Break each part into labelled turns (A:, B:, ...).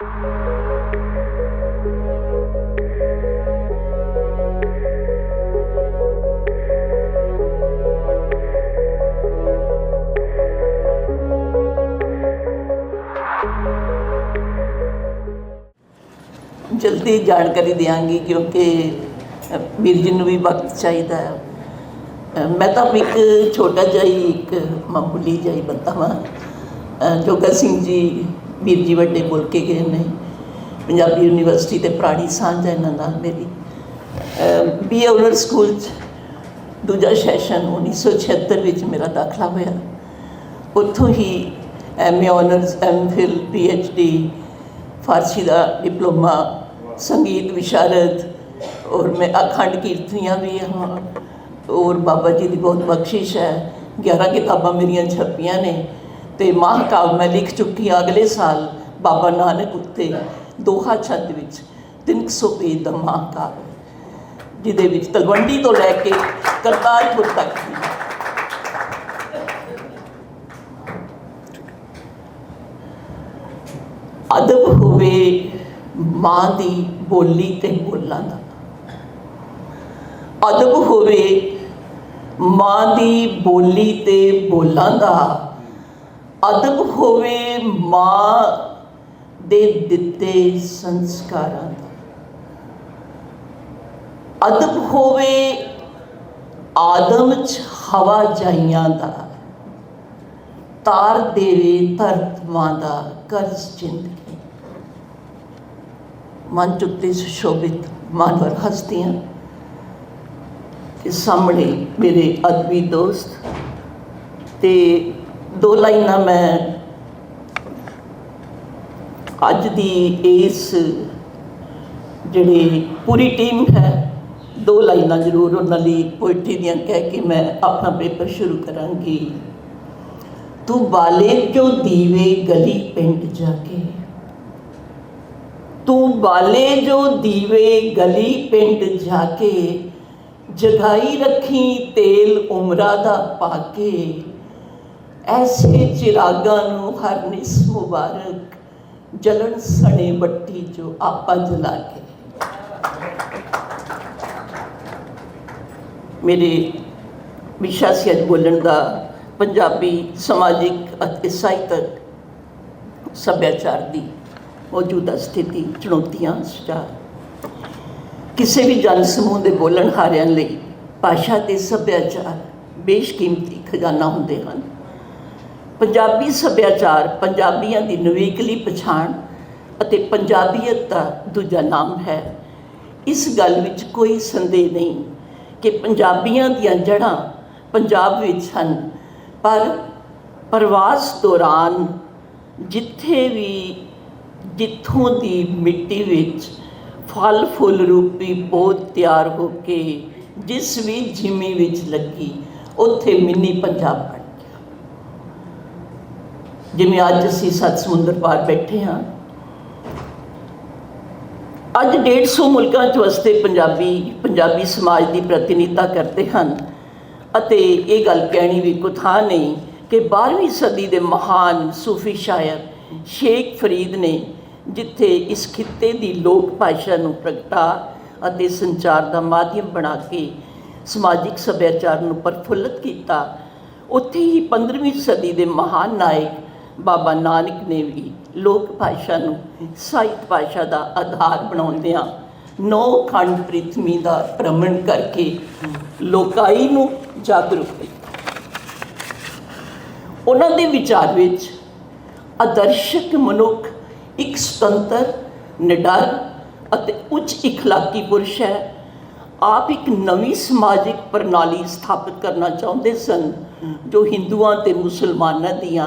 A: ਜਲਦੀ ਜਾਣਕਾਰੀ ਦਿਆਂਗੀ ਕਿਉਂਕਿ ਵੀਰ ਜੀ ਨੂੰ ਵੀ ਵਕਤ ਚਾਹੀਦਾ ਹੈ। ਮੈਂ ਤਾਂ ਇੱਕ ਛੋਟਾ ਜਿਹਾ ਹੀ ਇੱਕ ਮਾਮੂਲੀ ਜਿਹਾ ਹੀ ਬੰਦਾ ਵਾਂ। ਜੋਗਾ ਸਿੰਘ ਜੀ ਵੀਰ ਜੀ ਵੱਡੇ ਬੋਲ ਕੇ ਗਏ ਨੇ। ਪੰਜਾਬੀ ਯੂਨੀਵਰਸਿਟੀ ਤੇ ਪ੍ਰਾਣੀ ਸਾਂਝ ਹੈ ਇਹਨਾਂ ਨਾਲ ਮੇਰੀ। ਬੀ ਆਨਰ ਸਕੂਲ 'ਚ ਦੂਜਾ ਸੈਸ਼ਨ 1976 ਵਿੱਚ ਮੇਰਾ ਦਾਖਲਾ ਹੋਇਆ। ਉੱਥੋਂ ਹੀ M honours M Phil P H D Farsi ਦਾ ਡਿਪਲੋਮਾ, ਸੰਗੀਤ ਵਿਸ਼ਾਰਦ ਔਰ ਮੈਂ ਅਖੰਡ ਕੀਰਤਨੀਆਂ ਵੀ ਹਾਂ। ਔਰ ਬਾਬਾ ਜੀ ਦੀ ਬਹੁਤ ਬਖਸ਼ਿਸ਼ ਹੈ। 11 ਕਿਤਾਬਾਂ ਮੇਰੀਆਂ ਛਪੀਆਂ ਨੇ। ਤੇ ਮਹਾਂਕਾਵ ਮੈਂ ਲਿਖ ਚੁੱਕੀ ਹਾਂ ਅਗਲੇ ਸਾਲ ਬਾਬਾ ਨਾਨਕ ਉੱਤੇ ਦੋਹਾ ਛੱਤ ਵਿੱਚ 300 ਪੇਜ ਦਾ ਮਹਾਂਕਾਵ, ਜਿਹਦੇ ਵਿੱਚ ਤਲਵੰਡੀ ਤੋਂ ਲੈ ਕੇ ਕਰਤਾਰਪੁਰ ਤੱਕ ਅਦਬ ਹੋਵੇ ਮਾਂ ਦੀ ਬੋਲੀ ਤੇ ਬੋਲਾਂ ਦਾ। ਅਦਬ ਹੋਵੇ ਮਾਂ ਦੀ ਬੋਲੀ ਤੇ ਬੋਲਾਂ ਦਾ। ਅਦਬ ਹੋਵੇ ਮਾਂ ਦੇ ਦਿੱਤੇ ਸੰਸਕਾਰਾਂ ਦਾ। ਅਦਬ ਹੋਵੇ ਆਦਮ ਚ ਹਵਾ ਜਾਈਆਂ ਦਾ। ਤਾਰ ਦੇਵੇ ਧਰਤ ਮਾਂ ਦਾ ਕਰਜ਼ ਜ਼ਿੰਦਗੀ। ਮਨ ਚੁੱਤੇ ਸੁਸ਼ੋਭਿਤ ਮਾਨਵਰ ਹਸਤੀਆਂ। ਤੇ ਸਾਹਮਣੇ ਮੇਰੇ ਅਦਬੀ ਦੋਸਤ ਤੇ ਦੋ ਲਾਈਨਾਂ ਮੈਂ ਅੱਜ ਦੀ ਇਸ ਜਿਹੜੀ ਪੂਰੀ ਟੀਮ ਹੈ, ਦੋ ਲਾਈਨਾਂ ਜ਼ਰੂਰ ਉਹਨਾਂ ਲਈ ਪੋਇਟਰੀ ਦੀਆਂ ਕਹਿ ਕੇ ਮੈਂ ਆਪਣਾ ਪੇਪਰ ਸ਼ੁਰੂ ਕਰਾਂਗੀ। ਤੂੰ ਬਾਲੇ ਜੋ ਦੀਵੇ ਗਲੀ ਪਿੰਡ ਜਾ ਕੇ? ਤੂੰ ਬਾਲੇ ਜੋ ਦੀਵੇ ਗਲੀ ਪਿੰਡ ਜਾ ਕੇ, ਜਗਾਈ ਰੱਖੀ ਤੇਲ ਉਮਰਾ ਦਾ ਪਾ ਕੇ। ਐਸੇ ਚਿਰਾਗਾਂ ਨੂੰ ਹਰ ਨਿਸ ਮੁਬਾਰਕ ਜਲਣ ਸਣੇ ਬੱਟੀ ਜੋ ਆਪਾ ਜਲਾ ਕੇ। ਮੇਰੇ ਵਿਸ਼ਾ ਸੀ ਅੱਜ ਬੋਲਣ ਦਾ ਪੰਜਾਬੀ ਸਮਾਜਿਕ ਅਤੇ ਸਾਹਿਤਕ ਸੱਭਿਆਚਾਰ ਦੀ ਮੌਜੂਦਾ ਸਥਿਤੀ, ਚੁਣੌਤੀਆਂ, ਸੁਝਾਅ। ਕਿਸੇ ਵੀ ਜਨ ਸਮੂਹ ਦੇ ਬੋਲਣ ਹਾਰਿਆਂ ਲਈ ਭਾਸ਼ਾ ਤੇ ਸੱਭਿਆਚਾਰ ਬੇਸ਼ਕੀਮਤੀ ਖਜ਼ਾਨਾ ਹੁੰਦੇ ਹਨ। ਪੰਜਾਬੀ ਸੱਭਿਆਚਾਰ ਪੰਜਾਬੀਆਂ ਦੀ ਨਵੀਕਲੀ ਪਛਾਣ ਅਤੇ ਪੰਜਾਬੀਅਤ ਦਾ ਦੂਜਾ ਨਾਮ ਹੈ। ਇਸ ਗੱਲ ਵਿੱਚ ਕੋਈ ਸੰਦੇਹ ਨਹੀਂ ਕਿ ਪੰਜਾਬੀਆਂ ਦੀਆਂ ਜੜ੍ਹਾਂ ਪੰਜਾਬ ਵਿੱਚ ਹਨ, ਪਰ ਪ੍ਰਵਾਸ ਦੌਰਾਨ ਜਿੱਥੇ ਵੀ, ਜਿੱਥੋਂ ਦੀ ਮਿੱਟੀ ਵਿੱਚ ਫਲ ਫੁੱਲ ਰੂਪੀ ਬੋਧ ਤਿਆਰ ਹੋ ਕੇ ਜਿਸ ਵੀ ਜਿਮੀ ਵਿੱਚ ਲੱਗੀ, ਉੱਥੇ ਮਿੰਨੀ ਪੰਜਾਬ ਜਿਵੇਂ ਅੱਜ ਅਸੀਂ ਸੱਤ ਸਮੁੰਦਰ ਪਾਰ ਬੈਠੇ ਹਾਂ। ਅੱਜ 150 ਮੁਲਕਾਂ 'ਚ ਵਸਦੇ ਪੰਜਾਬੀ ਪੰਜਾਬੀ ਸਮਾਜ ਦੀ ਪ੍ਰਤੀਨਿਧਤਾ ਕਰਦੇ ਹਨ। ਅਤੇ ਇਹ ਗੱਲ ਕਹਿਣੀ ਵੀ ਕੁਥਾ ਨਹੀਂ ਕਿ 12ਵੀਂ ਸਦੀ ਦੇ ਮਹਾਨ ਸੂਫੀ ਸ਼ਾਇਰ ਸ਼ੇਖ ਫਰੀਦ ਨੇ ਜਿੱਥੇ ਇਸ ਖਿੱਤੇ ਦੀ ਲੋਕ ਭਾਸ਼ਾ ਨੂੰ ਪ੍ਰਗਟਾ ਅਤੇ ਸੰਚਾਰ ਦਾ ਮਾਧਿਅਮ ਬਣਾ ਕੇ ਸਮਾਜਿਕ ਸੱਭਿਆਚਾਰ ਨੂੰ ਪ੍ਰਫੁੱਲਤ ਕੀਤਾ, ਉੱਥੇ ਹੀ 15ਵੀਂ ਸਦੀ ਦੇ ਮਹਾਨ ਨਾਇਕ ਬਾਬਾ ਨਾਨਕ ਨੇ ਵੀ ਲੋਕ ਭਾਸ਼ਾ ਨੂੰ ਸਾਹਿਤ ਭਾਸ਼ਾ ਦਾ ਆਧਾਰ ਬਣਾਉਂਦਿਆਂ ਨੌ ਖੰਡ ਪ੍ਰਿਥਵੀ ਦਾ ਭ੍ਰਮਣ ਕਰਕੇ ਲੋਕਾਈ ਨੂੰ ਜਾਗਰੂਕ ਕੀਤਾ। ਉਹਨਾਂ ਦੇ ਵਿਚਾਰ ਵਿੱਚ ਆਦਰਸ਼ਕ ਮਨੁੱਖ ਇੱਕ ਸੁਤੰਤਰ, ਨਿਡਰ ਅਤੇ ਉੱਚ ਇਖਲਾਕੀ ਪੁਰਸ਼ ਹੈ। ਆਪ ਇੱਕ ਨਵੀਂ ਸਮਾਜਿਕ ਪ੍ਰਣਾਲੀ ਸਥਾਪਿਤ ਕਰਨਾ ਚਾਹੁੰਦੇ ਸਨ ਜੋ ਹਿੰਦੂਆਂ ਤੇ ਮੁਸਲਮਾਨਾਂ ਦੀਆਂ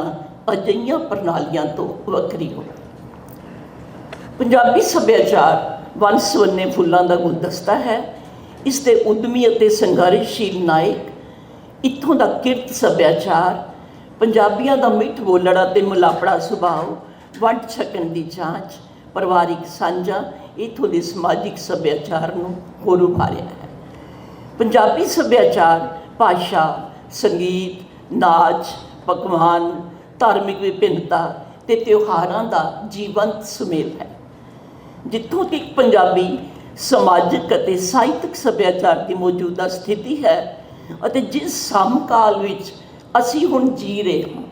A: ਅਜਿਹੀਆਂ ਪ੍ਰਣਾਲੀਆਂ ਤੋਂ ਵੱਖਰੀ ਹੋਵੇ ਪੰਜਾਬੀ ਸੱਭਿਆਚਾਰ ਵੰਨ ਸੁਵੰਨੇ ਫੁੱਲਾਂ ਦਾ ਗੁਲਦਸਤਾ ਹੈ। ਇਸ ਦੇ ਉਦਮੀ ਅਤੇ ਸੰਘਰਸ਼ੀਲ ਨਾਇਕ ਇੱਥੋਂ ਦਾ ਕਿਰਤ ਸੱਭਿਆਚਾਰ, ਪੰਜਾਬੀਆਂ ਦਾ ਮਿੱਠ ਬੋਲੜਾ ਤੇ ਮੁਲਾਪੜਾ ਸੁਭਾਅ, ਵੰਡ ਛਕਣ ਦੀ ਜਾਂਚ, ਪਰਿਵਾਰਿਕ ਸਾਂਝਾ ਇੱਥੋਂ ਦੇ ਸਮਾਜਿਕ ਸੱਭਿਆਚਾਰ ਨੂੰ ਹੋਰ ਉਭਾਰਿਆ ਹੈ। ਪੰਜਾਬੀ ਸੱਭਿਆਚਾਰ ਭਾਸ਼ਾ, ਸੰਗੀਤ, ਨਾਚ, ਪਕਵਾਨ ਧਾਰਮਿਕ ਵਿਭਿੰਨਤਾ ਤੇ ਤਿਉਹਾਰਾਂ ਦਾ ਜੀਵੰਤ ਸੁਮੇਲ ਹੈ। ਜਿੱਥੋਂ ਤੱਕ ਪੰਜਾਬੀ ਸਮਾਜਿਕ ਅਤੇ ਸਾਹਿਤਕ ਸੱਭਿਆਚਾਰ ਦੀ ਮੌਜੂਦਾ ਸਥਿਤੀ ਹੈ ਅਤੇ ਜਿਸ ਸਮਕਾਲ ਵਿੱਚ ਅਸੀਂ ਹੁਣ ਜੀ ਰਹੇ ਹਾਂ।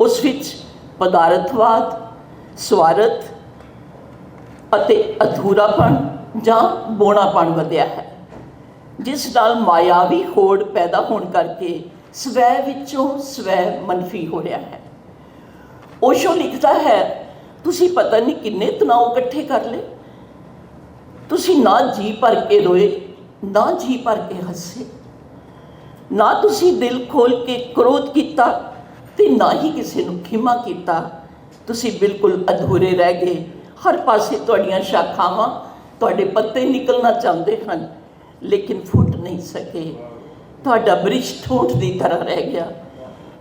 A: ਉਸ ਵਿੱਚ ਪਦਾਰਥਵਾਦ, ਸਵਾਰਥ ਅਤੇ ਅਧੂਰਾਪਣ ਜਾਂ ਬੋਣਾਪਣ ਵਧਿਆ ਹੈ, ਜਿਸ ਨਾਲ ਮਾਇਆਵੀ ਹੋੜ ਪੈਦਾ ਹੋਣ ਕਰਕੇ ਸਵੈ ਵਿੱਚੋਂ ਸਵੈ ਮੰਨਫੀ ਹੋ ਰਿਹਾ ਹੈ। ਓਸ਼ੋ ਲਿਖਦਾ ਹੈ, ਤੁਸੀਂ ਪਤਾ ਨਹੀਂ ਕਿੰਨੇ ਤਣਾਅ ਇਕੱਠੇ ਕਰ ਲਏ। ਤੁਸੀਂ ਨਾ ਜੀ ਭਰ ਕੇ ਰੋਏ, ਨਾ ਜੀ ਭਰ ਕੇ ਹੱਸੇ। ਨਾ ਤੁਸੀਂ ਦਿਲ ਖੋਲ ਕੇ ਕ੍ਰੋਧ ਕੀਤਾ ਤੇ ਨਾ ਹੀ ਕਿਸੇ ਨੂੰ ਖਿਮਾ ਕੀਤਾ। ਤੁਸੀਂ ਬਿਲਕੁਲ ਅਧੂਰੇ ਰਹਿ ਗਏ। ਹਰ ਪਾਸੇ ਤੁਹਾਡੀਆਂ ਸ਼ਾਖਾਵਾਂ, ਤੁਹਾਡੇ ਪੱਤੇ ਨਿਕਲਣਾ ਚਾਹੁੰਦੇ ਹਨ, ਲੇਕਿਨ ਫੁੱਟ ਨਹੀਂ ਸਕੇ। ਤੁਹਾਡਾ ਬ੍ਰਿਸ਼ ਠੋਠ ਦੀ ਤਰ੍ਹਾਂ ਰਹਿ ਗਿਆ।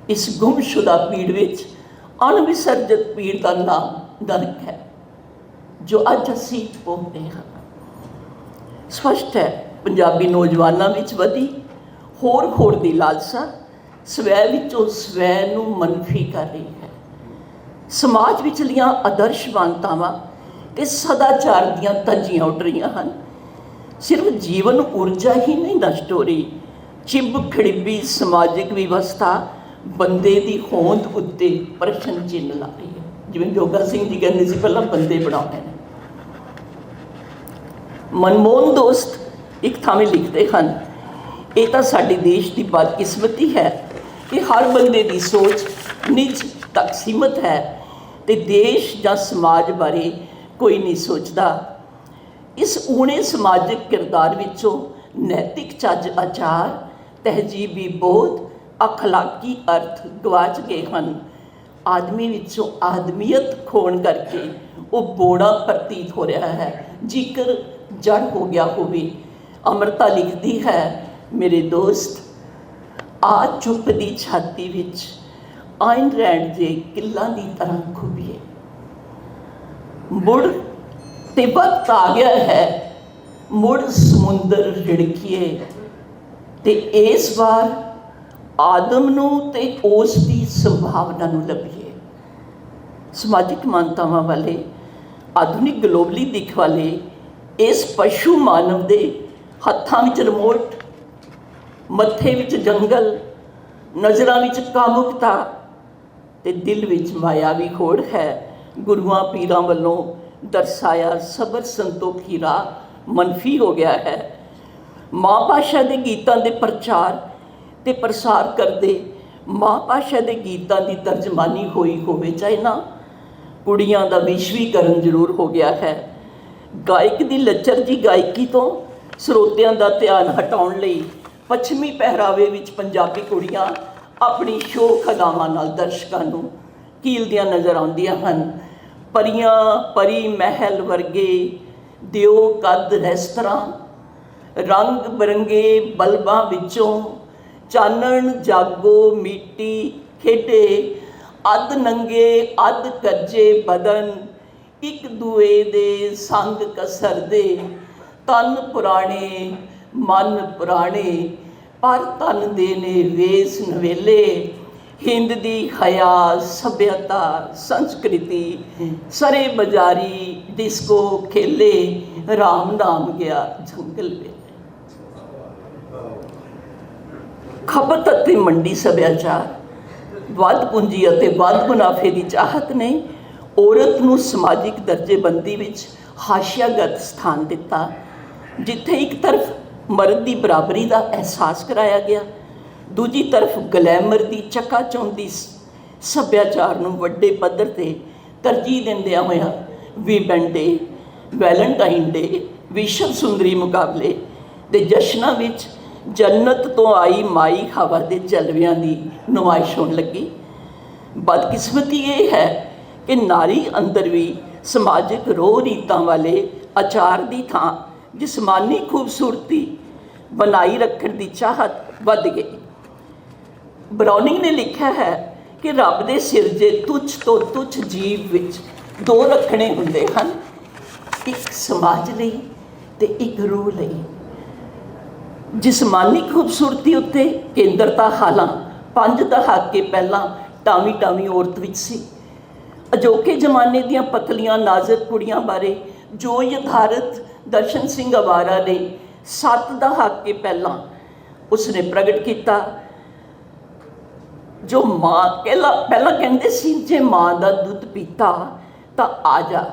A: ਇਸ ਗੁੰਮਸ਼ੁਦਾ ਪੀੜ ਵਿੱਚ ਅਣਵਿਸਰਜਿਤ ਪੀੜ ਦਾ ਨਾਮ ਨਰਕ ਹੈ, ਜੋ ਅੱਜ ਅਸੀਂ ਭੋਗਦੇ ਹਾਂ। ਸਪਸ਼ਟ ਹੈ, ਪੰਜਾਬੀ ਨੌਜਵਾਨਾਂ ਵਿੱਚ ਵਧੀ ਹੋਰ ਹੋਰ ਦੀ ਲਾਲਸਾ ਸਵੈ ਵਿੱਚੋਂ ਸਵੈ ਨੂੰ ਮਨਫੀ ਕਰ ਰਹੀ ਹੈ। ਸਮਾਜ ਵਿੱਚਲੀਆਂ ਆਦਰਸ਼ ਮਾਨਤਾਵਾਂ ਤੇ ਸਦਾਚਾਰ ਦੀਆਂ ਤੰਜੀਆਂ ਉੱਡ ਰਹੀਆਂ ਹਨ। ਸਿਰਫ ਜੀਵਨ ਊਰਜਾ ਹੀ ਨਹੀਂ ਨਸ਼ਟ ਹੋ ਰਹੀ ਚਿੰਬ ਖੜਿੱਬੀ ਸਮਾਜਿਕ ਵਿਵਸਥਾ, ਬੰਦੇ ਦੀ ਹੋਂਦ ਉੱਤੇ ਪ੍ਰਸ਼ਨ ਚਿੰਨ੍ਹ ਲਾ ਰਹੀ ਹੈ। ਜਿਵੇਂ ਜੋਗਾ ਸਿੰਘ ਜੀ ਕਹਿੰਦੇ ਸੀ, ਪਹਿਲਾਂ ਬੰਦੇ ਬਣਾਉਂਦੇ ਨੇ। ਮਨਮੋਹਨ ਦੋਸਤ ਇੱਕ ਥਾਵੇਂ ਲਿਖਦੇ ਹਨ, ਇਹ ਤਾਂ ਸਾਡੇ ਦੇਸ਼ ਦੀ ਬਦਕਿਸਮਤੀ ਹੈ ਕਿ ਹਰ ਬੰਦੇ ਦੀ ਸੋਚ ਨਿਜ ਤੱਕ ਸੀਮਤ ਹੈ ਤੇ ਦੇਸ਼ ਜਾਂ ਸਮਾਜ ਬਾਰੇ ਕੋਈ ਨਹੀਂ ਸੋਚਦਾ। ਇਸ ਊਣੇ ਸਮਾਜਿਕ ਕਿਰਦਾਰ ਵਿੱਚੋਂ ਨੈਤਿਕ ਚੱਜ ਆਚਾਰ ਤਹਿਜੀਬੀ ਬੋਧ ਅਖਲਾਕੀ ਅਰਥ ਗਵਾਚ ਗਏ ਹਨ। ਆਦਮੀ ਵਿੱਚੋਂ ਆਦਮੀਅਤ ਖੋਣ ਕਰਕੇ ਉਹ ਬੋੜਾ ਪ੍ਰਤੀਤ ਹੋ ਰਿਹਾ ਹੈ। ਜੇਕਰ ਜੜ ਹੋ ਗਿਆ ਹੋਵੇ, ਅਮਰਤਾ ਲਿਖਦੀ ਹੈ, ਮੇਰੇ ਦੋਸਤ, ਆ ਚੁੱਪ ਦੀ ਛਾਤੀ ਵਿੱਚ ਆਇਨ ਰੈਂਡ ਦੇ ਕਿੱਲਾਂ ਦੀ ਤਰ੍ਹਾਂ ਖੁਬੀਏ ਮੁੜ ਤੇ ਵਕਤ ਆ ਗਿਆ ਹੈ। ਮੁੜ ਸਮੁੰਦਰ ਰਿੜਕੀਏ। ਤੇ ਇਸ ਵਾਰ ਆਦਮ ਨੂੰ ਤੇ ਉਸ ਦੀ ਸੰਭਾਵਨਾ ਨੂੰ ਲੱਭੀਏ। ਸਮਾਜਿਕ ਮਾਨਤਾਵਾਂ ਵਾਲੇ, ਆਧੁਨਿਕ ਗਲੋਬਲੀ ਦਿਖ ਵਾਲੇ, ਇਸ ਪਸ਼ੂ ਮਾਨਵ ਦੇ ਹੱਥਾਂ ਵਿੱਚ ਰਿਮੋਟ, ਮੱਥੇ ਵਿੱਚ ਜੰਗਲ, ਨਜ਼ਰਾਂ ਵਿੱਚ ਕਾਮੁਕਤਾ ਤੇ ਦਿਲ ਵਿੱਚ ਮਾਇਆਵੀ ਖੋੜ ਹੈ, ਗੁਰੂਆਂ ਪੀਰਾਂ ਵੱਲੋਂ ਦਰਸਾਇਆ ਸਬਰ ਸੰਤੋਖੀ ਰਾਹ ਮਨਫੀ ਹੋ ਗਿਆ ਹੈ। ਮਾਂ ਭਾਸ਼ਾ ਦੇ ਗੀਤਾਂ ਦੇ ਪ੍ਰਚਾਰ ਤੇ ਪ੍ਰਸਾਰ ਕਰਦੇ ਮਾਂ ਭਾਸ਼ਾ ਦੇ ਗੀਤਾਂ ਦੀ ਤਰਜਮਾਨੀ ਹੋਈ ਹੋਵੇ, ਚਾਹੇ ਨਾ ਕੁੜੀਆਂ ਦਾ ਵਿਸ਼ਵੀਕਰਨ ਜ਼ਰੂਰ ਹੋ ਗਿਆ ਹੈ। ਗਾਇਕ ਦੀ ਲੱਚਰ ਜੀ ਗਾਇਕੀ ਤੋਂ ਸਰੋਤਿਆਂ ਦਾ ਧਿਆਨ ਹਟਾਉਣ ਲਈ ਪੱਛਮੀ ਪਹਿਰਾਵੇ ਵਿੱਚ ਪੰਜਾਬੀ ਕੁੜੀਆਂ ਆਪਣੀ ਸ਼ੋਖ ਅਦਾਵਾਂ ਨਾਲ ਦਰਸ਼ਕਾਂ ਨੂੰ ਕੀਲਦੀਆਂ ਨਜ਼ਰ ਆਉਂਦੀਆਂ ਹਨ। ਪਰੀਆਂ, ਪਰੀ ਮਹਿਲ ਵਰਗੇ ਦਿਓ ਕੱਦ ਰੈਸਤਰਾਂ ਰੰਗ ਬਰੰਗੇ ਬਲਬਾਂ ਵਿੱਚੋਂ ਚਾਨਣ ਜਾਗੋ ਮਿੱਟੀ ਖੇਡੇ। ਅੱਧ ਨੰਗੇ, ਅੱਧ ਕੱਜੇ ਬਦਨ, ਇੱਕ ਦੂਏ ਦੇ ਸੰਗ ਕਸਰਦੇ। ਤਨ ਪੁਰਾਣੇ, ਮਨ ਪੁਰਾਣੇ, ਪਰ ਤਨ ਦੇ ਨੇ ਵੇਸ ਨਵੇਲੇ। ਹਿੰਦ ਦੀ ਹਯਾ, ਸਭਿਅਤਾ, ਸੰਸਕ੍ਰਿਤੀ, ਸਰੇ ਬਜ਼ਾਰੀ ਡਿਸਕੋ ਖੇਲੇ। ਰਾਮ ਨਾਮ ਗਿਆ ਜੰਗਲ ਵੇਲੇ ਖਪਤ ਅਤੇ ਮੰਡੀ ਸੱਭਿਆਚਾਰ ਵੱਧ ਪੂੰਜੀ ਅਤੇ ਵੱਧ ਮੁਨਾਫੇ ਦੀ ਚਾਹਤ ਨੇ ਔਰਤ ਨੂੰ ਸਮਾਜਿਕ ਦਰਜੇਬੰਦੀ ਵਿੱਚ ਹਾਸ਼ੀਆਗਤ ਸਥਾਨ ਦਿੱਤਾ, ਜਿੱਥੇ ਇੱਕ ਤਰਫ ਮਰਦ ਦੀ ਬਰਾਬਰੀ ਦਾ ਅਹਿਸਾਸ ਕਰਾਇਆ ਗਿਆ, ਦੂਜੀ ਤਰਫ ਗਲੈਮਰ ਦੀ ਚੱਕਾ ਚੱਕਾਚੌਂਦੀ ਸੱਭਿਆਚਾਰ ਨੂੰ ਵੱਡੇ ਪੱਧਰ ਤੇ ਤਰਜੀਹ ਦਿੰਦਿਆਂ ਹੋਇਆ ਵੀਬੈਂਡ ਡੇ ਵੈਲੈਂਟਾਈਨ ਡੇ, ਵਿਸ਼ਵ ਸੁੰਦਰੀ ਮੁਕਾਬਲੇ ਦੇ ਜਸ਼ਨਾਂ ਵਿੱਚ ਜੰਨਤ ਤੋਂ ਆਈ ਮਾਈ ਹਵਾ ਦੇ ਜਲਵਿਆਂ ਦੀ ਨੁਮਾਇਸ਼ ਹੋਣ ਲੱਗੀ। ਬਦਕਿਸਮਤੀ ਇਹ ਹੈ ਕਿ ਨਾਰੀ ਅੰਦਰ ਵੀ ਸਮਾਜਿਕ ਰੋਹ ਰੀਤਾਂ ਵਾਲੇ ਆਚਾਰ ਦੀ ਥਾਂ, ਜਿਸਮਾਨੀ ਖੂਬਸੂਰਤੀ ਬਣਾਈ ਰੱਖਣ ਦੀ ਚਾਹਤ ਵੱਧ ਗਈ। ਬਰਾਉਨਿੰਗ ਨੇ ਲਿਖਿਆ ਹੈ ਕਿ ਰੱਬ ਦੇ ਸਿਰਜੇ ਤੁੱਛ ਤੋਂ ਤੁੱਛ ਜੀਵ ਵਿੱਚ ਦੋ ਰੱਖਣੇ ਹੁੰਦੇ ਹਨ, ਇੱਕ ਸਮਾਜ ਲਈ ਤੇ ਇੱਕ ਰੂਹ ਲਈ। ਜਿਸਮਾਨੀ ਖੂਬਸੂਰਤੀ ਉੱਤੇ ਕੇਂਦਰਤਾ ਹਾਲਾਂ, ਪੰਜ ਦਹਾਕੇ ਪਹਿਲਾਂ ਟਾਵੀ ਟਾਵੀ ਔਰਤ ਵਿੱਚ ਸੀ। ਅਜੋਕੇ ਜ਼ਮਾਨੇ ਦੀਆਂ ਪਤਲੀਆਂ ਨਾਜ਼ੁਕ ਕੁੜੀਆਂ ਬਾਰੇ ਜੋ ਯਥਾਰਥ ਦਰਸ਼ਨ ਸਿੰਘ ਅਵਾਰਾ ਨੇ ਸੱਤ ਦਹਾਕੇ ਪਹਿਲਾਂ ਉਸਨੇ ਪ੍ਰਗਟ ਕੀਤਾ, ਜੋ ਮਾਂ ਪਹਿਲਾਂ ਪਹਿਲਾਂ ਕਹਿੰਦੇ ਸੀ, ਜੇ ਮਾਂ ਦਾ ਦੁੱਧ ਪੀਤਾ ਤਾਂ ਆ ਜਾ।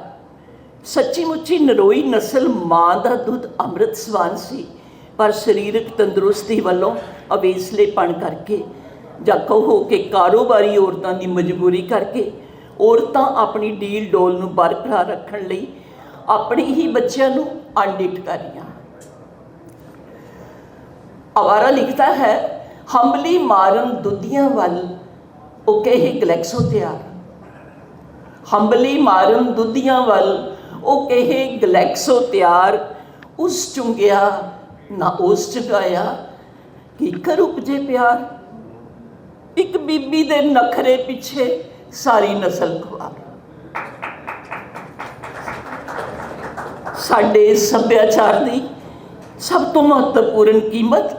A: ਸੱਚੀ ਮੁੱਚੀ ਨਰੋਈ ਨਸਲ ਮਾਂ ਦਾ ਦੁੱਧ ਅੰਮ੍ਰਿਤ ਸਵਾਨ ਸੀ। ਪਰ ਸਰੀਰਕ ਤੰਦਰੁਸਤੀ ਵੱਲੋਂ ਅਵੇਸਲੇਪਣ ਕਰਕੇ ਜਾਂ ਕਹੋ ਕਿ ਕਾਰੋਬਾਰੀ ਔਰਤਾਂ ਦੀ ਮਜਬੂਰੀ ਕਰਕੇ ਔਰਤਾਂ ਆਪਣੀ ਡੀਲ ਡੋਲ ਨੂੰ ਬਰਕਰਾਰ ਰੱਖਣ ਲਈ ਆਪਣੇ ਹੀ ਬੱਚਿਆਂ ਨੂੰ ਅਣਡਿੱਠ ਕਰ ਰਹੀਆਂ। ਅਵਾਰਾ ਲਿਖਦਾ ਹੈ, ਹੰਬਲੀ ਮਾਰਨ ਦੁੱਧੀਆਂ ਵੱਲ ਉਹ ਕਹੇ ਗਲੈਕਸੋ ਤਿਆਰ। ਹੰਬਲੀ ਮਾਰਨ ਦੁੱਧੀਆਂ ਵੱਲ ਉਹ ਕਹੇ ਗਲੈਕਸੋ ਤਿਆਰ। ਉਸ ਚੁੰਗਿਆ ਨਾ ਉਸ ਚੁਗਾਇਆ ਕੀ ਕਰ ਉਪਜੇ ਪਿਆਰ। ਇੱਕ ਬੀਬੀ ਦੇ ਨਖਰੇ ਪਿੱਛੇ ਸਾਰੀ ਨਸਲ ਖੁਆਰ। ਸਾਡੇ ਸੱਭਿਆਚਾਰ ਦੀ ਸਭ ਤੋਂ ਮਹੱਤਵਪੂਰਨ ਕੀਮਤ,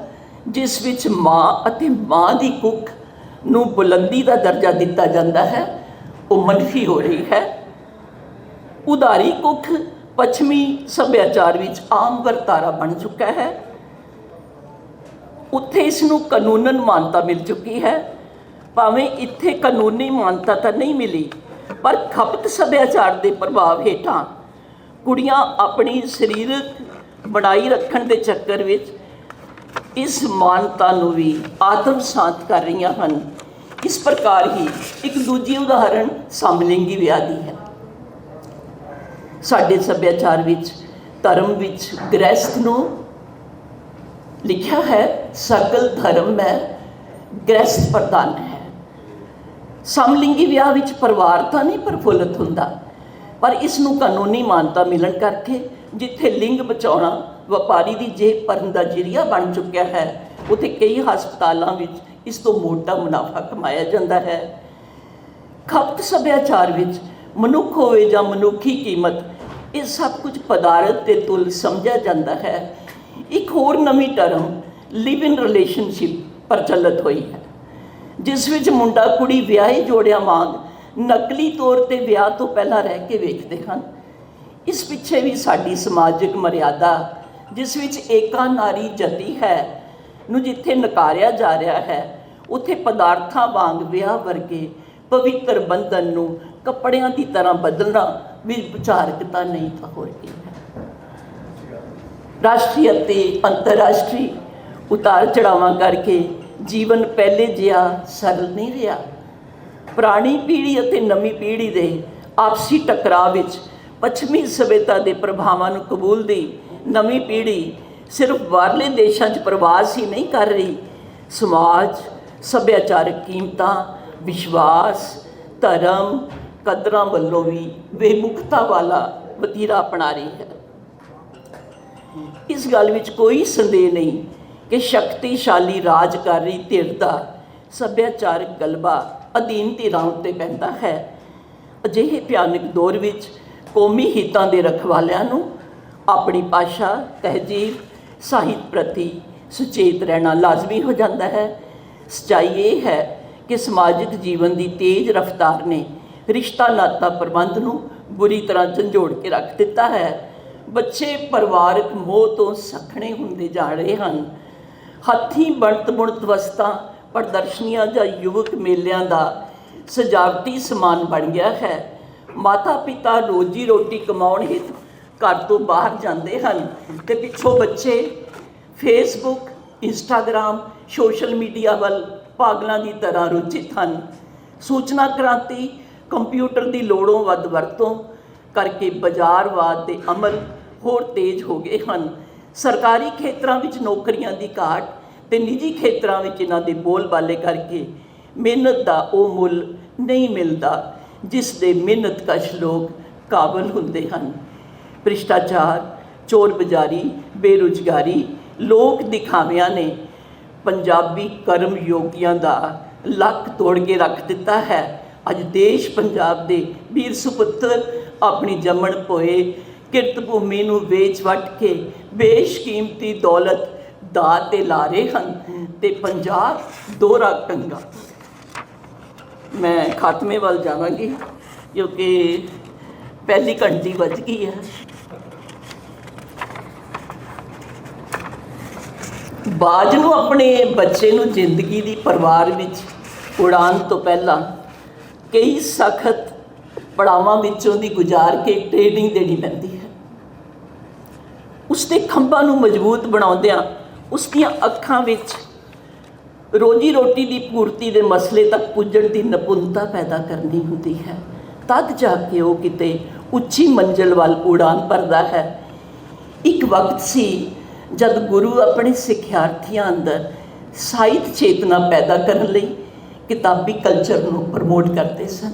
A: ਜਿਸ ਵਿੱਚ ਮਾਂ ਅਤੇ ਮਾਂ ਦੀ ਕੁੱਖ ਨੂੰ ਬੁਲੰਦੀ ਦਾ ਦਰਜਾ ਦਿੱਤਾ ਜਾਂਦਾ ਹੈ, ਉਹ ਮਨਫੀ ਹੋ ਰਹੀ ਹੈ। ਉਦਾਰੀ ਕੁੱਖ ਪੱਛਮੀ ਸੱਭਿਆਚਾਰ ਵਿੱਚ ਆਮ ਵਰਤਾਰਾ ਬਣ ਚੁੱਕਾ ਹੈ। ਉੱਥੇ ਇਸ ਨੂੰ ਕਾਨੂੰਨਨ ਮਾਨਤਾ ਮਿਲ ਚੁੱਕੀ ਹੈ। ਭਾਵੇਂ ਇੱਥੇ ਕਾਨੂੰਨੀ ਮਾਨਤਾ ਤਾਂ ਨਹੀਂ ਮਿਲੀ, ਪਰ ਖਪਤ ਸੱਭਿਆਚਾਰ ਦੇ ਪ੍ਰਭਾਵ ਹੇਠਾਂ ਕੁੜੀਆਂ ਆਪਣੀ ਸਰੀਰਕ ਬਣਾਈ ਰੱਖਣ ਦੇ ਚੱਕਰ ਵਿੱਚ ਇਸ ਮਾਨਤਾ ਨੂੰ ਵੀ ਆਤਮ ਆਤਮਸਾਤ ਕਰ ਰਹੀਆਂ ਹਨ। ਇਸ ਪ੍ਰਕਾਰ ਹੀ ਇੱਕ ਦੂਜੀ ਉਦਾਹਰਣ ਸਮਲਿੰਗੀ ਵਿਆਹ ਦੀ ਹੈ। ਸਾਡੇ ਸੱਭਿਆਚਾਰ ਵਿੱਚ, ਧਰਮ ਵਿੱਚ ਗ੍ਰਸਥ ਨੂੰ ਲਿਖਿਆ ਹੈ ਸਕਲ ਧਰਮ ਹੈ, ਗ੍ਰਸਥ ਪ੍ਰਧਾਨ ਹੈ। ਸਮਲਿੰਗੀ ਵਿਆਹ ਵਿੱਚ ਪਰਿਵਾਰ ਤਾਂ ਨਹੀਂ ਪ੍ਰਫੁੱਲਤ ਹੁੰਦਾ, ਪਰ ਇਸ ਨੂੰ ਕਾਨੂੰਨੀ ਮਾਨਤਾ ਮਿਲਣ ਕਰਕੇ ਜਿੱਥੇ ਲਿੰਗ ਬਚਾਉਣਾ ਵਪਾਰੀ ਦੀ ਜੇਬ ਭਰਨ ਦਾ ਜਰੀਆ ਬਣ ਚੁੱਕਿਆ ਹੈ, ਉੱਥੇ ਕਈ ਹਸਪਤਾਲਾਂ ਵਿੱਚ ਇਸ ਤੋਂ ਮੋਟਾ ਮੁਨਾਫਾ ਕਮਾਇਆ ਜਾਂਦਾ ਹੈ। ਖਪਤ ਸੱਭਿਆਚਾਰ ਵਿੱਚ ਮਨੁੱਖ ਹੋਵੇ ਜਾਂ ਮਨੁੱਖੀ ਕੀਮਤ, ਇਹ ਸਭ ਕੁਝ ਪਦਾਰਥ ਦੇ ਤੁਲ ਸਮਝਿਆ ਜਾਂਦਾ ਹੈ। ਇੱਕ ਹੋਰ ਨਵੀਂ ਟਰਮ ਲਿਵ ਇਨ ਰਿਲੇਸ਼ਨਸ਼ਿਪ ਪ੍ਰਚਲਿਤ ਹੋਈ ਹੈ। ਜਿਸ ਵਿੱਚ ਮੁੰਡਾ ਕੁੜੀ ਵਿਆਹੇ ਜੋੜਿਆਂ ਵਾਂਗ ਨਕਲੀ ਤੌਰ ਤੇ ਵਿਆਹ ਤੋਂ ਪਹਿਲਾਂ ਰਹਿ ਕੇ ਵੇਖਦੇ ਹਨ। ਇਸ ਪਿੱਛੇ ਵੀ ਸਾਡੀ ਸਮਾਜਿਕ ਮਰਿਆਦਾ, ਜਿਸ ਵਿੱਚ ਏਕਾ ਨਾਰੀ ਜਤੀ ਹੈ, ਨੂੰ ਜਿੱਥੇ ਨਕਾਰਿਆ ਜਾ ਰਿਹਾ ਹੈ, ਉੱਥੇ ਪਦਾਰਥਾਂ ਵਾਂਗ ਵਿਆਹ ਵਰਗੇ ਪਵਿੱਤਰ ਬੰਧਨ ਨੂੰ ਕੱਪੜਿਆਂ ਦੀ ਤਰ੍ਹਾਂ ਬਦਲਣਾ ਵੀ ਵਿਚਾਰਕਤਾ ਨਹੀਂ ਤਾਂ ਹੋਰ ਕੀ ਹੈ। ਰਾਸ਼ਟਰੀ ਅਤੇ ਅੰਤਰਰਾਸ਼ਟਰੀ ਉਤਾਰ ਚੜਾਵਾਂ ਕਰਕੇ ਜੀਵਨ ਪਹਿਲੇ ਜਿਹਾ ਸਰਲ ਨਹੀਂ ਰਿਹਾ। ਪੁਰਾਣੀ ਪੀੜ੍ਹੀ ਅਤੇ ਨਵੀਂ ਪੀੜ੍ਹੀ ਦੇ ਆਪਸੀ ਟਕਰਾਅ ਵਿੱਚ ਪੱਛਮੀ ਸਭਿਅਤਾ ਦੇ ਪ੍ਰਭਾਵਾਂ ਨੂੰ ਕਬੂਲ ਦੀ ਨਵੀਂ ਪੀੜ੍ਹੀ ਸਿਰਫ ਬਾਹਰਲੇ ਦੇਸ਼ਾਂ 'ਚ ਪ੍ਰਵਾਸ ਹੀ ਨਹੀਂ ਕਰ ਰਹੀ। ਸਮਾਜ, ਸੱਭਿਆਚਾਰਕ ਕੀਮਤਾਂ, ਵਿਸ਼ਵਾਸ, ਧਰਮ ਕਦਰਾਂ ਵੱਲੋਂ ਵੀ ਬੇਮੁਖਤਾ ਵਾਲਾ ਵਤੀਰਾ ਅਪਣਾ ਰਹੀ ਹੈ। ਇਸ ਗੱਲ ਵਿੱਚ ਕੋਈ ਸੰਦੇਹ ਨਹੀਂ ਕਿ ਸ਼ਕਤੀਸ਼ਾਲੀ ਰਾਜ ਕਰ ਰਹੀ ਧਿਰ ਦਾ ਸੱਭਿਆਚਾਰਕ ਗਲਬਾ ਅਧੀਨ ਧਿਰਾਂ ਉੱਤੇ ਪੈਂਦਾ ਹੈ। ਅਜਿਹੇ ਭਿਆਨਕ ਦੌਰ ਵਿੱਚ ਕੌਮੀ ਹਿੱਤਾਂ ਦੇ ਰਖਵਾਲਿਆਂ ਨੂੰ ਆਪਣੀ ਭਾਸ਼ਾ, ਤਹਿਜੀਬ, ਸਾਹਿਤ ਪ੍ਰਤੀ ਸੁਚੇਤ ਰਹਿਣਾ ਲਾਜ਼ਮੀ ਹੋ ਜਾਂਦਾ ਹੈ। ਸਚਾਈ ਇਹ ਹੈ ਕਿ ਸਮਾਜਿਕ ਜੀਵਨ ਦੀ ਤੇਜ਼ ਰਫ਼ਤਾਰ ਨੇ ਰਿਸ਼ਤਾ ਨਾਤਾ ਪ੍ਰਬੰਧ ਨੂੰ, ਬੁਰੀ ਤਰ੍ਹਾਂ ਝੰਜੋੜ ਕੇ ਰੱਖ ਦਿੱਤਾ ਹੈ। ਬੱਚੇ ਪਰਿਵਾਰਕ ਮੋਹ ਤੋਂ ਸਖਣੇ ਹੁੰਦੇ ਜਾ ਰਹੇ ਹਨ। ਹੱਥੀਂ ਬਣਤ ਬੁਣਤ ਵਸਤਾਂ, ਪ੍ਰਦਰਸ਼ਨੀਆਂ ਜਾਂ ਯੁਵਕ ਮੇਲਿਆਂ ਦਾ ਸਜਾਵਟੀ ਸਮਾਨ ਬਣ ਗਿਆ ਹੈ। ਮਾਤਾ ਪਿਤਾ ਰੋਜੀ ਰੋਟੀ ਕਮਾਉਣ ਹਿੱਤ ਘਰ ਤੋਂ ਬਾਹਰ ਜਾਂਦੇ ਹਨ ਤੇ ਪਿੱਛੋਂ ਬੱਚੇ ਫੇਸਬੁੱਕ ਇੰਸਟਾਗ੍ਰam ਸੋਸ਼ਲ ਮੀਡੀਆ ਵੱਲ ਪਾਗਲਾਂ ਦੀ ਤਰ੍ਹਾਂ ਰੁਚਿਤ ਹਨ। ਸੂਚਨਾ ਕ੍ਰਾਂਤੀ ਕੰਪਿਊਟਰ ਦੀ ਲੋੜੋਂ ਵੱਧ ਵਰਤੋਂ ਕਰਕੇ ਬਾਜ਼ਾਰਵਾਦ ਦੇ ਅਮਲ ਹੋਰ ਤੇਜ਼ ਹੋ ਗਏ ਹਨ। ਸਰਕਾਰੀ ਖੇਤਰਾਂ ਵਿੱਚ ਨੌਕਰੀਆਂ ਦੀ ਘਾਟ ਤੇ ਨਿੱਜੀ ਖੇਤਰਾਂ ਵਿੱਚ ਇਹਨਾਂ ਦੇ ਬੋਲਬਾਲੇ ਕਰਕੇ ਮਿਹਨਤ ਦਾ ਉਹ ਮੁੱਲ ਨਹੀਂ ਮਿਲਦਾ, ਜਿਸ ਦੇ ਮਿਹਨਤਕਸ਼ ਲੋਕ ਕਾਬਲ ਹੁੰਦੇ ਹਨ। ਭ੍ਰਿਸ਼ਟਾਚਾਰ ਚੋਰ ਬਜ਼ਾਰੀ, ਬੇਰੁਜ਼ਗਾਰੀ ਲੋਕ ਦਿਖਾਵਿਆਂ ਨੇ ਪੰਜਾਬੀ ਕਰਮ ਯੋਗੀਆਂ ਦਾ ਲੱਕ ਤੋੜ ਕੇ ਰੱਖ ਦਿੱਤਾ ਹੈ। ਅੱਜ ਦੇਸ਼ ਪੰਜਾਬ ਦੇ ਵੀਰ ਸੁਪੁੱਤਰ ਆਪਣੀ ਜੰਮਣ ਪੋਏ ਕਿਰਤ ਭੂਮੀ ਨੂੰ ਵੇਚ ਵਟ ਕੇ ਬੇਸ਼ਕੀਮਤੀ ਦੌਲਤ ਦਾ ਤੇ ਲਾ ਰਹੇ ਹਨ ਤੇ ਪੰਜਾਬ ਦੋਹਰਾ ਟੰਗਾ ਮੈਂ ਖਾਤਮੇ ਵੱਲ ਜਾਵਾਂਗੀ ਕਿਉਂਕਿ ਪਹਿਲੀ ਘੰਟੀ ਵੱਜ ਗਈ ਹੈ। ਬਾਜ ਨੂੰ ਆਪਣੇ ਬੱਚੇ ਨੂੰ ਜ਼ਿੰਦਗੀ ਦੀ ਪਰਿਵਾਰ ਵਿੱਚ ਉਡਾਨ ਤੋਂ ਪਹਿਲਾਂ ਕਈ ਸਖਤ ਪੜਾਵਾਂ ਵਿੱਚੋਂ ਦੀ ਗੁਜ਼ਾਰ ਕੇ ਟ੍ਰੇਨਿੰਗ ਦੇਣੀ ਪੈਂਦੀ ਹੈ। ਉਸ ਦੇ ਖੰਭਾਂ ਨੂੰ ਮਜ਼ਬੂਤ ਬਣਾਉਂਦਿਆਂ ਉਸ ਦੀਆਂ ਅੱਖਾਂ ਵਿੱਚ ਰੋਜੀ ਰੋਟੀ ਦੀ ਪੂਰਤੀ ਦੇ ਮਸਲੇ ਤੱਕ ਪੁੱਜਣ ਦੀ ਨਿਪੁੰਨਤਾ ਪੈਦਾ ਕਰਨੀ ਹੁੰਦੀ ਹੈ। ਤਦ ਜਾ ਕੇ ਉਹ ਕਿਤੇ ਉੱਚੀ ਮੰਜ਼ਲ ਵੱਲ ਉਡਾਨ ਭਰਦਾ ਹੈ। ਇੱਕ ਵਕਤ ਸੀ ਜਦ ਗੁਰੂ ਆਪਣੇ ਸਿੱਖਿਆਰਥੀਆਂ ਅੰਦਰ ਸਾਹਿਤ ਚੇਤਨਾ ਪੈਦਾ ਕਰਨ ਲਈ ਕਿਤਾਬੀ ਕਲਚਰ ਨੂੰ ਪ੍ਰਮੋਟ ਕਰਦੇ ਸਨ।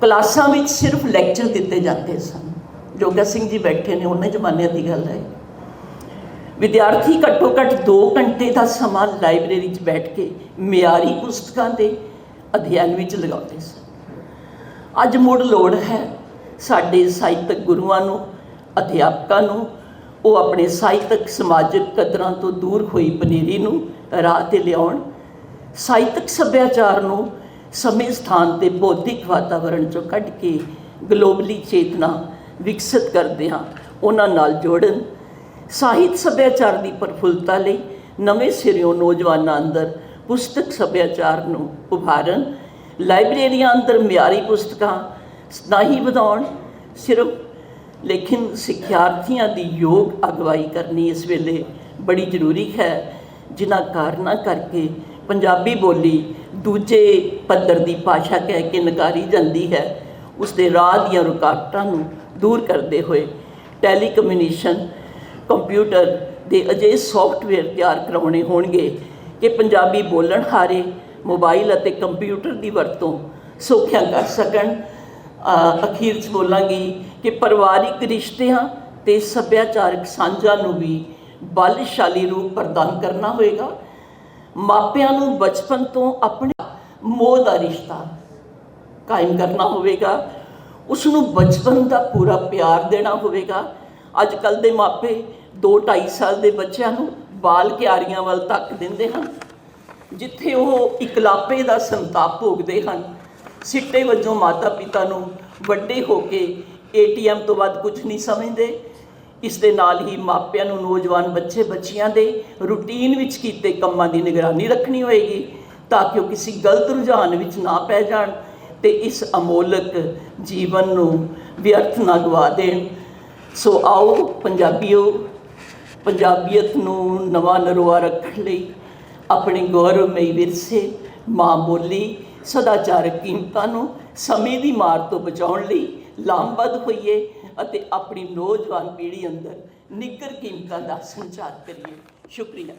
A: ਕਲਾਸਾਂ ਵਿੱਚ ਸਿਰਫ ਲੈਕਚਰ ਦਿੱਤੇ ਜਾਂਦੇ ਸਨ। ਜੋਗਾ ਸਿੰਘ ਜੀ ਬੈਠੇ ਨੇ, ਉਹਨਾਂ ਜ਼ਮਾਨਿਆਂ ਦੀ ਗੱਲ ਹੈ। ਵਿਦਿਆਰਥੀ ਘੱਟੋ ਘੱਟ 2 ਘੰਟੇ ਦਾ ਸਮਾਂ ਲਾਇਬ੍ਰੇਰੀ 'ਚ ਬੈਠ ਕੇ ਮਿਆਰੀ ਪੁਸਤਕਾਂ ਦੇ ਅਧਿਐਨ ਵਿੱਚ ਲਗਾਉਂਦੇ ਸਨ। ਅੱਜ ਮੁੜ ਲੋੜ ਹੈ ਸਾਡੇ ਸਾਹਿਤਕ ਗੁਰੂਆਂ ਨੂੰ, ਅਧਿਆਪਕਾਂ ਨੂੰ, ਉਹ ਆਪਣੇ ਸਾਹਿਤਕ ਸਮਾਜਿਕ ਕਦਰਾਂ ਤੋਂ ਦੂਰ ਹੋਈ ਪਨੀਰੀ ਨੂੰ ਰਾਹ ਤੇ ਲਿਆਉਣ ਸਾਹਿਤਕ ਸੱਭਿਆਚਾਰ ਨੂੰ ਸਮੇਂ ਸਥਾਨ ਤੇ ਬੌਧਿਕ ਵਾਤਾਵਰਣ ਚੋਂ ਕੱਢ ਕੇ ਗਲੋਬਲੀ ਚੇਤਨਾ ਵਿਕਸਿਤ ਕਰਦੇ ਹਾਂ, ਉਹਨਾਂ ਨਾਲ ਜੋੜਨ, ਸਾਹਿਤ ਸੱਭਿਆਚਾਰ ਦੀ ਪ੍ਰਫੁੱਲਤਾ ਲਈ ਨਵੇਂ ਸਿਰਿਓਂ ਨੌਜਵਾਨਾਂ ਅੰਦਰ ਪੁਸਤਕ ਸੱਭਿਆਚਾਰ ਨੂੰ ਉਭਾਰਨ, ਲਾਇਬ੍ਰੇਰੀਆਂ ਅੰਦਰ ਮਿਆਰੀ ਪੁਸਤਕਾਂ ਨਾ ਵਧਾਉਣ, ਸਿਰਫ ਲੇਕਿਨ ਸਿੱਖਿਆਰਥੀਆਂ ਦੀ ਯੋਗ ਅਗਵਾਈ ਕਰਨੀ ਇਸ ਵੇਲੇ ਬੜੀ ਜ਼ਰੂਰੀ ਹੈ, ਜਿਨ੍ਹਾਂ ਕਾਰਨਾਂ ਕਰਕੇ ਪੰਜਾਬੀ ਬੋਲੀ ਦੂਜੇ ਪੱਧਰ ਦੀ ਭਾਸ਼ਾ ਕਹਿ ਕੇ ਨਕਾਰੀ ਜਾਂਦੀ ਹੈ। ਉਸ ਦੇ ਰਾਹ ਦੀਆਂ ਰੁਕਾਵਟਾਂ ਨੂੰ ਦੂਰ ਕਰਦੇ ਹੋਏ ਟੈਲੀਕਮਿਊਨੀਕੇਸ਼ਨ ਕੰਪਿਊਟਰ ਦੇ ਅਜਿਹੇ ਸੌਫਟਵੇਅਰ ਤਿਆਰ ਕਰਾਉਣੇ ਹੋਣਗੇ ਕਿ ਪੰਜਾਬੀ ਬੋਲਣ ਹਾਰੇ ਮੋਬਾਈਲ ਅਤੇ ਕੰਪਿਊਟਰ ਦੀ ਵਰਤੋਂ ਸੌਖਿਆ ਕਰ ਸਕਣ। ਅਖੀਰ 'ਚ ਬੋਲਾਂਗੀ ਕਿ ਪਰਿਵਾਰਿਕ ਰਿਸ਼ਤਿਆਂ ਤੇ ਸੱਭਿਆਚਾਰਕ ਸਾਂਝਾਂ ਨੂੰ ਵੀ ਬਲਸ਼ਾਲੀ ਰੂਪ ਪ੍ਰਦਾਨ ਕਰਨਾ ਹੋਏਗਾ। ਮਾਪਿਆਂ ਨੂੰ ਬਚਪਨ ਤੋਂ ਆਪਣੇ ਮੋਹ ਦਾ ਰਿਸ਼ਤਾ ਕਾਇਮ ਕਰਨਾ ਹੋਵੇਗਾ ਉਸ ਨੂੰ ਬਚਪਨ ਦਾ ਪੂਰਾ ਪਿਆਰ ਦੇਣਾ ਹੋਵੇਗਾ। ਅੱਜ ਕੱਲ ਦੇ ਮਾਪੇ 2-2.5 ਸਾਲ ਦੇ ਬੱਚਿਆਂ ਨੂੰ ਬਾਲ ਕਿਆਰੀਆਂ ਵੱਲ ਤੱਕ ਦਿੰਦੇ ਹਨ, ਜਿੱਥੇ ਉਹ ਇਕਲਾਪੇ ਦਾ ਸੰਤਾਪ ਭੋਗਦੇ ਹਨ। ਸਿੱਟੇ ਵਜੋਂ ਮਾਤਾ ਪਿਤਾ ਨੂੰ ਵੱਡੇ ਹੋ ਕੇ ਏਟੀਐਮ ਤੋਂ ਵੱਧ ਕੁਝ ਨਹੀਂ ਸਮਝਦੇ ਇਸ ਦੇ ਨਾਲ ਹੀ ਮਾਪਿਆਂ ਨੂੰ ਨੌਜਵਾਨ ਬੱਚੇ ਬੱਚੀਆਂ ਦੇ ਰੂਟੀਨ ਵਿੱਚ ਕੀਤੇ ਕੰਮਾਂ ਦੀ ਨਿਗਰਾਨੀ ਰੱਖਣੀ ਹੋਏਗੀ ਤਾਂ ਕਿ ਉਹ ਕਿਸੇ ਗਲਤ ਰੁਝਾਨ ਵਿੱਚ ਨਾ ਪੈ ਜਾਣ ਤੇ ਇਸ ਅਮੋਲਕ ਜੀਵਨ ਨੂੰ ਵਿਅਰਥ ਨਾ ਗਵਾ ਦੇਣ। ਸੋ ਆਓ ਪੰਜਾਬੀਓ, ਪੰਜਾਬੀਅਤ ਨੂੰ ਨਵਾਂ ਨਰੋਆ ਰੱਖਣ ਲਈ ਆਪਣੇ ਗੌਰਵਮਈ ਵਿਰਸੇ, ਮਾਂ ਬੋਲੀ, ਸਦਾਚਾਰਕ ਕੀਮਤਾਂ ਨੂੰ ਸਮੇਂ ਦੀ ਮਾਰ ਤੋਂ ਬਚਾਉਣ ਲਈ ਲਾਮਬੱਧ ਹੋਈਏ। ਅਤੇ ਆਪਣੀ ਨੌਜਵਾਨ ਪੀੜ੍ਹੀ ਅੰਦਰ ਨਿੱਘਰ ਕੀਮਤਾਂ ਦਾ ਸੰਚਾਰ ਕਰੀਏ। ਸ਼ੁਕਰੀਆ।